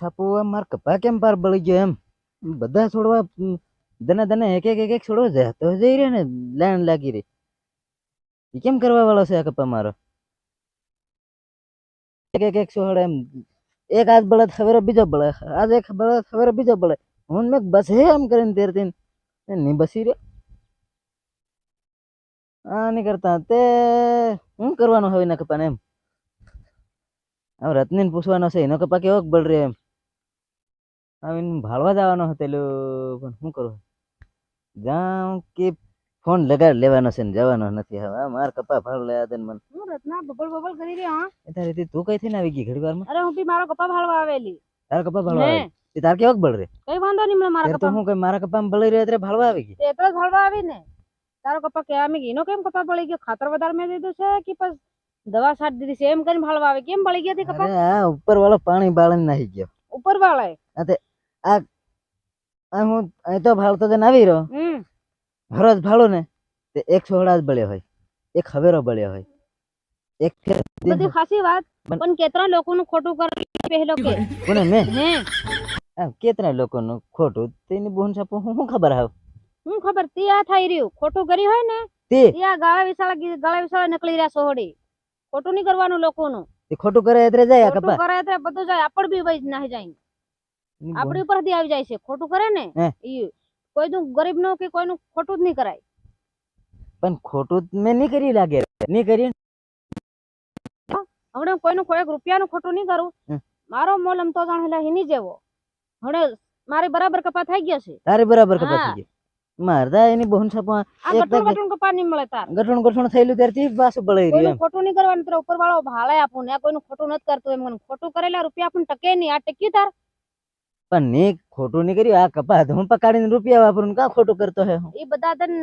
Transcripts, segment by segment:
છાપુ આ માર કપા કેમ પાર બળી ગયો એમ? બધા છોડવા ઉમ, દને દને એક એક એક એક છોડવા જાય તો જઈ રહ્યો ને લાઈન લાગી રહી. ઈ કેમ કરવા વાળો છે આ કપા મારો? એક એક એક છોડ એમ એક આજ બળદ ખબર બીજો બળે આજ એક બળદ ખબર બીજો બળે હું મેં બસ હે એમ કરીને તેરતી ની બસી રહ્યો. આ નહીં કરતા તે શું કરવાનું હવે એના કપાને એમ? હવે રત્નીને પૂછવાનો છે એનો કપા કેવો બળ રહ્યો એમ? હવે ભાળવા જવાનો હતો પેલું પણ શું કરું? જાઉં કે ફોન લગાડ લેવાનો છે ને જવાનો નથી હવે માર કપા ભાળ લે આદન મન. હું રત્ના બબલ બબલ કરી રહી હા એ તારી રીતે તું કઈ થઈને આવી ગઈ ઘડી વારમાં અરે હું બી મારો કપા ભાળવા આવેલી. તારો કપા ભાળવા આવે તાર કેવો બળ રે કઈ વાંધો નહીં મને મારા કપા હું કઈ મારા કપા બળી રહ્યો ત્યારે ભાળવા આવી ગઈ? એટલે ભાળવા આવી ને. તારો કપા કે આમી એનો કેમ કપા બળી ગયો? ખાતર વધારે મેં દીધું છે કે પછી દવા સાટ દીધી છે? એમ કરીને ભાળવા આવે. કેમ બળી ગયા તે કપા? હા ઉપર વાળો પાણી બાળીને નાહી ગયો. ઉપર વાળાએ આ હું એ તો ભાળતો તો આવી રહ્યો. હરોજ ભાળો ને તે એક છોડા જ બળ્યો હોય એક હવેરો બળ્યો હોય. એક બધી ખાસી વાત. પણ પણ કેટલા લોકોનું ખોટું કરી પહેલો કે. કોને મે? કેટલા લોકોનું ખોટું તેની બોન છાપું હું ખબર આવ હું ખબર? તી આ થઈ રહ્યું. ખોટું કરી હોય ને તે? આ ગાળા વિશાળા ગાળા વિશાળા નીકળી રહ્યા સોહડી ખોટું નહીં કરવાનું લોકોનું. તે ખોટું કરે એટલે જાય કપા. કરે એટલે બધું જાય આપણ બી વહી ના જાય. આપણી ઉપર આવી જાય છે. ખોટું કરે ને. ઈ કોઈનું ગરીબનું કે કોઈનું ખોટું જ નહીં કરાય. પણ ખોટું મેં નહીં કરી લાગે. નહીં કરી હમણાં કોઈનું કોઈ રૂપિયાનું ખોટું નહીં કરું. મારો મોલ એમ તો જાણે હેલા હિની જેવો. હમણે મારી બરાબર કપા થઈ ગયા છે. તારે બરાબર કપા. થઈ ગઈ મારતા એની બોન છપા એક ગઠણ કપા નહીં મળે તાર. ગઠણ ગઠણ થયેલું ત્યારથી પાછું બળાઈ રહ્યું ખોટું નહીં કરવાનું તારે ઉપર વાળો ભાળે આપું ને. કોઈનું ખોટું નથી કરતું એમ. ખોટું કરેલા રૂપિયા આપણને ટકે નહીં. આ ટકી તાર. પણ ને ખોટું નહીં કર્યું આ કપા હું પકાડીને રૂપિયા વાપરું કા ખોટું કરતો હે હું? એ બધા દન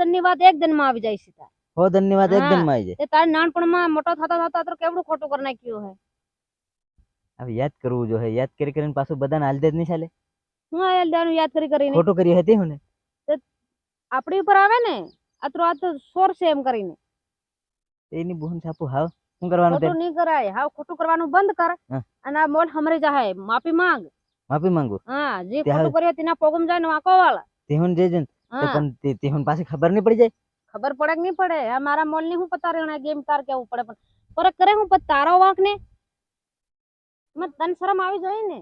દનની વાત એક દનમાં આવી જાય છે તાર. હો ધનની વાત એક દનમાં આવી જાય. તાર નાનપણમાં મોટો થતા થતા તો કેવડું ખોટું કરી નાખ્યું હે? હવે યાદ કરવું જોઈએ યાદ કરી કરીને પાછું બધાને હાલ દે જ નહીં ચાલે. હું આ દાનું યાદ કરી કરીને? ખોટું કરી હતી હું ને આપણી ઉપર આવે ને આ તો આ તો સોર છે એમ કરીને. એની બોન છાપું હાવ. શું કરવાનું તે ખોટું નહીં કરાય. હાવ ખોટું કરવાનું બંધ કર. અને આ મોલ હમરે જાય માફી માંગ. માફી માંગુ. હા જે ખોટું કર્યો તેના પગમ જાય ને વાંકો વાળા તેહુન જે જન તે હા. પણ તેહુન પાસે ખબર નહીં પડી જાય? ખબર પડે કે નહીં પડે? આ મારા મોલની હું પતા રહેણા ગેમ તાર કેવું પડે પણ? ફરક કરે હું પણ તારો વાંક ને? મત તન શરમ આવી જોઈએ ને?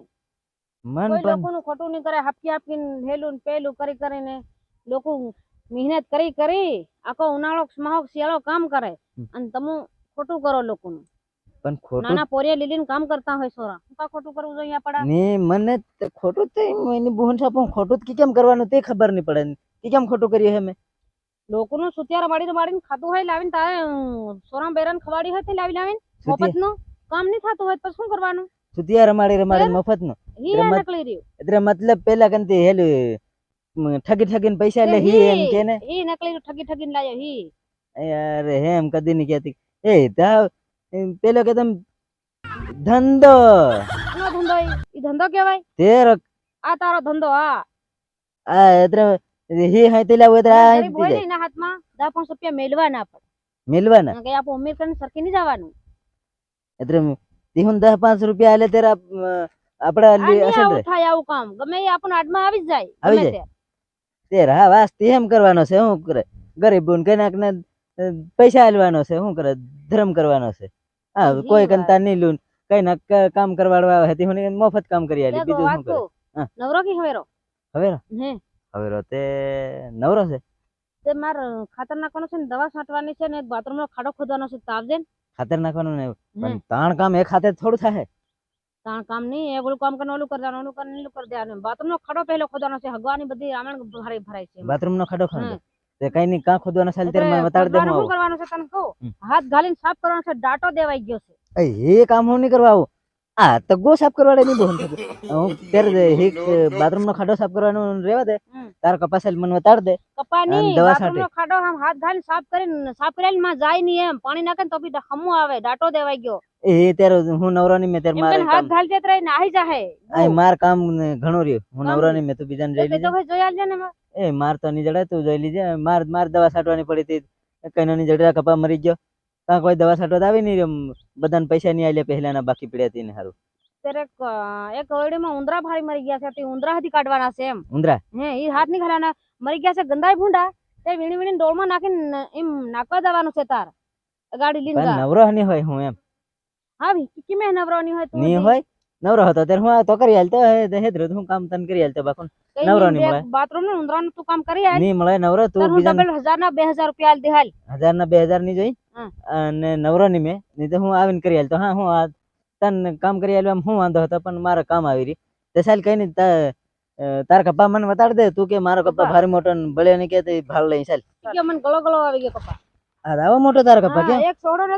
મન પણ લોકોનું ખોટું નહીં કરે હાપકી હાપકીને હેલું ને પેલું કરી કરીને લોકો મહેનત કરી કરી આખો ઉનાળો માહોક શિયાળો કામ કરે. અને તમે ખોટું કરો લોકોનું. પણ ખોટું નાના પોરિયા લીલીને કામ કરતા હોય સોરા. હું કા ખોટું કરવું જોઈએ આપડા ને મને ખોટું તે એની બોન છાપું ખોટું જ કે કેમ કરવાનું? તે ખબર નહીં પડે. કે કેમ ખોટું કર્યું હે મેં લોકોનું સુતિયાર વાળીને માડીને ખાતું હોય લાવીને તારે સોરામ બેરાન ખવાડી હોય તે લાવી લાવીને. મફતનું કામ નહીં થતું હોય તો શું કરવાનું? સુતિયા રમાડી રમાડી મફતનું હી એટલે મતલબ પેલા કંતે હેલું ઠગી ઠગીને પૈસા લે હી એમ કે ને? હી નકલી ઠગી ઠગીને લાયો હી યાર હેમ કદી નહીં કહેતી. એ તા એમ પેલો કે તમ ધંધો. નો ધંધો ઈ ધંધો કેવાય તેર આ તારો ધંધો આ આ એત્ર હી હાઈ તેલા ગરીબ હોય ને હાથમાં દસ પાંચ રૂપિયા મેલવાના પડે. મિલવાના? કે આપો ઉમેર કરીને સરખી નહીં જવાનું. એત્ર તીહુન દસ પાંચ રૂપિયા આલે તેરા આપડે અસલ રે. થાય આવું કામ. ગમે એ આપણો આડમાં આવી જ જાય આવી જાય. તે. તેર હા વાસ તે એમ કરવાનો છે શું કરે? ગરીબ કઈ નાક ને પૈસા આલવાનો છે શું કરે? ધર્મ કરવાનો છે. હા કોઈ. કંતા નહીં લૂન. કઈ ના કામ કરવાડવા આવે હતી હું મફત કામ કરી આલી બીજું શું કરે? નવરો કે હવેરો? હવે હે. હવેરો તે નવરો છે? તે માર ખાતર નાખવાનું છે ને દવા છાંટવાની છે ને બાથરૂમ નો ખાડો ખોદવાનો છે તાવજે ખાતર નાખવાનું ને પણ તાણ કામ એક હાથે થોડું થાય? તાણ કામ નહીં એ ઓલું કામ કરીને ઓલું કરી ઓલું ઓલું કરી દેવાનું. બાથરૂમ નો ખાડો પહેલો ખોદવાનો છે હગવાની બધી આમણ ભરાઈ ભરાય છે. બાથરૂમ નો ખાડો હમ. તે કઈ નહીં કાં ખોદવાનો છે ત્યારે મને બતાડ દે હું કરવાનું છે તને કહું. હાથ ગાલીને સાફ કરવાનો છે ડાટો દેવાઈ ગયો છે. એ કામ હું નહીં કરવા આવું. આ તો ગો સાફ કરવાડે નહીં બોલ હું ત્યારે હિક બાથરૂમ નો ખાડો સાફ કરવાનો રેવા દે. તાર કપાસેલ મને બતાડ દે. કપાની દવા બાથરૂમ નો ખાડો આમ હાથ ગાલીને સાફ કરીને સાફ કરેલમાં જાય નહીં એમ. પાણી નાખે તો બી હમું આવે ડાટો દેવાઈ ગયો. એ ત્યારે હું નવરો ની મે ત્યારે મારે હાથ ગાલી દેત રહી નાહી જાહે. આ માર કામ ઘણો ઘણું હું નવરો ની મે તો બીજાને જોઈ તો જોયા લે ને. એ માર તો ની જડે તું જોઈ લીજે. માર માર દવા છાંટવાની પડી હતી. કઈ નહીં જડે કપા મરી ગયો. ત્યાં કોઈ દવા છાંટવા આવી નહીં બધાને પૈસા નહીં આલ્યા પહેલાના બાકી પડ્યા હતી ને સારું એક, ઓરડીમાં ઉંદરા ભારી મરી ગયા છે. તે ઉંદરા હજી કાઢવાના છે એમ. ઉંદરા? હે એ હાથની ખાલાના મરી ગયા છે ગંદાય ભૂંડા. તે વીણી વીણી ડોળમાં નાખીને એમ નાખવા જવાનું છે તાર. ગાડી લઈને નવરો ની હોય હું એમ. હા ભી કિમે નવરોની હોય તું ની હોય? નવરો હતો ત્યારે હું તો કરી હાલતો હે હેદરો હું કામ તને કરી હાલતો બાકુન? કઈ નવરો નહીં, નહીં મળે. બાથરૂમનું ઉંદરાનું તું કામ કરી આય. ની મળે નવરો તું બીજા ડબલ હજાર ના બે હજાર રૂપિયા આલ દે હાલ હજાર ના બે હજારની જોઈ અને નવરો ની મે. નહીં તો હું આવીને કરી હાલતો હા હું આ તન કામ કરી હાલવા હું વાંધો હતો પણ મારે કામ આવી રહી તે સાલ કઈ નહીં તાર કપા મને બતાડ દે. તું કે મારો કપા કપા? ભારે મોટો ને ભલે નહીં કે તે ભાળ લઈ ચાલ. કે મને ગળો ગળો આવી ગયો કપ્પા. આ આવો મોટો તારો કપા કે એક સોડો ને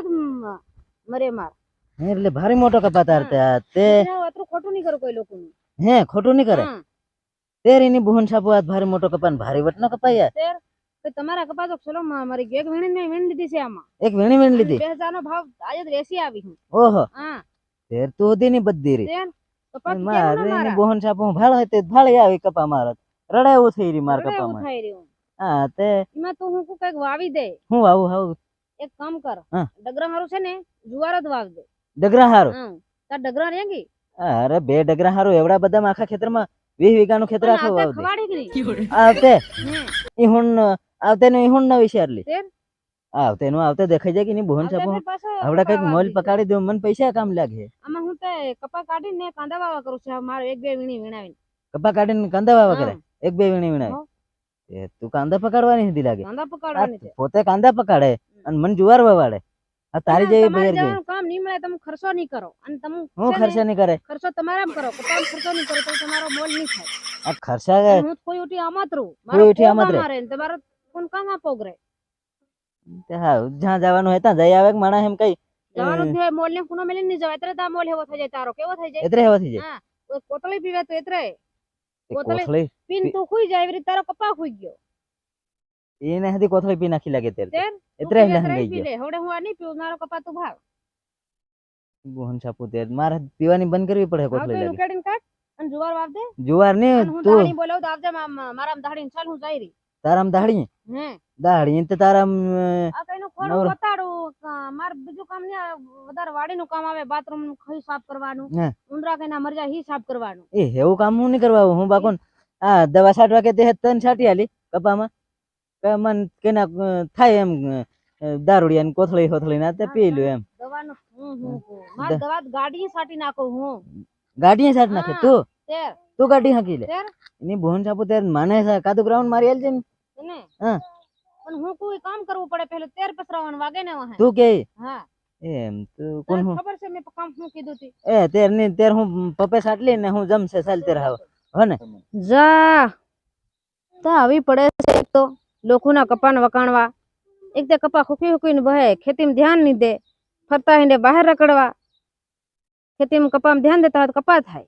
મરે માર. એટલે ભારે મોટો કપા તાર તે. તે ને ખોટું નહીં કરું કોઈ લોકો હે ખોટું નહીં કરે. તેરી એની બુહન છાપુ હાથ ભારે મોટો કપાન ને ભારે વટનો કપાય યાર. તો તમારા કપા તો ચલો મારી એક વીણી મેં વીણી લીધી છે આમાં. એક વીણી વીણી લીધી? બે હજાર નો ભાવ આજે જ વેસી આવી હું. ઓહો. હા. તેર તો હતી ની બધી રી તેર? કપા મારે એની બુહન છાપુ ભાળ હોય તે ભાળે આવી કપા મારો. રડા એવું થઈ રહી માર કપા માં કપામાં. થઈ રહ્યું. હા તે એમાં તું હું કંઈક વાવી દે? હું વાવું હાવ. એક કામ કર. ડગરા હારું છે ને જુવાર જ વાવ દે. ડગરા હારું? તાર ડગરા રેંગી? અરે બે ડગરા હારું એવડા બધા આખા ખેતરમાં વીસ વીઘાનું ખેતર આખું વાવતી આવતે ઈ હું આવતે. નું ઈ હું ન વિચારલી. તેર? આવતે નું આવતે દેખાઈ જાય કે ની બોહન પાછો આવડા કંઈક મોલ પકાડી દઉં મને પૈસા કામ લાગે. આમાં હું તે કપા કાઢીને કાંદા વાવા કરું છું. મારો એક બે વીણી વીણાવીને. કપા કાઢીને કાંદા વાવા કરે? એક બે વીણી વીણાવી તું કાંદા પકડવાની હતી લાગે. કાંદા પકડવાની પોતે કાંદા પકડે અને મને જુવાર વવાડે. તારી જેવી બેર જેવી કામ નહીં મળે તમે ખર્ચો નહીં કરો. અને તમે હું ખર્ચો નહીં કરે? ખર્ચો તમારે કરો કપામાં ખર્ચો નહીં કરો તો તમારો મોલ નહીં થાય. આ ખર્ચા અને હું કોઈ ઉઠી આમત મારો ઉઠી આમત કોમ રહે. અમારે ને તમારો કોણ કામ આપો ગરે હા જ્યાં જવાનું હોય ત્યાં જઈ આવે કે માણસ એમ કઈ? જવાનું છે મોલ ને કુનો મેલી નહીં જવાય. એટલે તા મોલ એવો થઈ જાય તારો કેવો થઈ જાય? એતરે હેવો થઈ જાય? હા કોતળી પીવે તો એતરે. કોથળી? પીન તું ખુઈ જાય એવી તારો કપા ખુઈ ગયો. એને હદી કોથળી પી નાખી લાગે તેર? એતરે લહન ગઈ ગયો. લે. હવે હું આ નહીં પીવું મારો કપા તું ભાવ બોહન છાપુ તે. મારે પીવાની બંધ કરવી પડે હવે કોથળી લાગે. ઉકેડીને કાઢ અને જુવાર વાવ દે જુવાર ને તું દાડી બોલાવું તો આવજે મારામાં દાડીને ચાલ હું જઈ રહી. તારામ દાહડી હે. દાહડી તો તારામ આ કઈનું ખોરું. બતાડું મારે બીજું કામ આવે. વધારે વાડીનું કામ આવે બાથરૂમનું ખઈ સાફ કરવાનું. ઉંદરા કઈના મરજા હી સાફ કરવાનું. એ એવું કામ હું નહીં કરવા હું બાકોન આ દવા છાંટવા કે તે તન છાંટી આલી કપામાં? મન કેના થાય એમ દારૂડિયા ને કોથળી હોથળી ના તે પી લ્યો એમ. દવાનું હું હું હું. દવા ગાડી સાટી નાખું હું. નાખે? તું? તું ગાડી હાકી લે. તેર? એની બોહન છાપુ ત્યારે માને કાદુ ગ્રાઉન્ડ મારી આલ છે ને હા. પણ હું કોઈ કામ કરવું પડે? પેલું તેર પસરાવાનું વાગે ને વાહે. તું કે? હા. એમ તું કોણ હું? ખબર છે મે કામ હું કીધું તી? એ તેરની તેર હું પપ્પે સાટલી ને હું જમશે સાલ તેર હાવ. હો ને? જા. તા આવી પડે છે એક તો. લોકોના કપાન વકાણવા. એક તે કપા હુકી હુકીને બહે, ખેતીમાં ધ્યાન નહીં દે. ફરતા હિંડે બહાર રખડવા. ખેતીમાં કપામાં ધ્યાન દેતા હોય તો કપા થાય.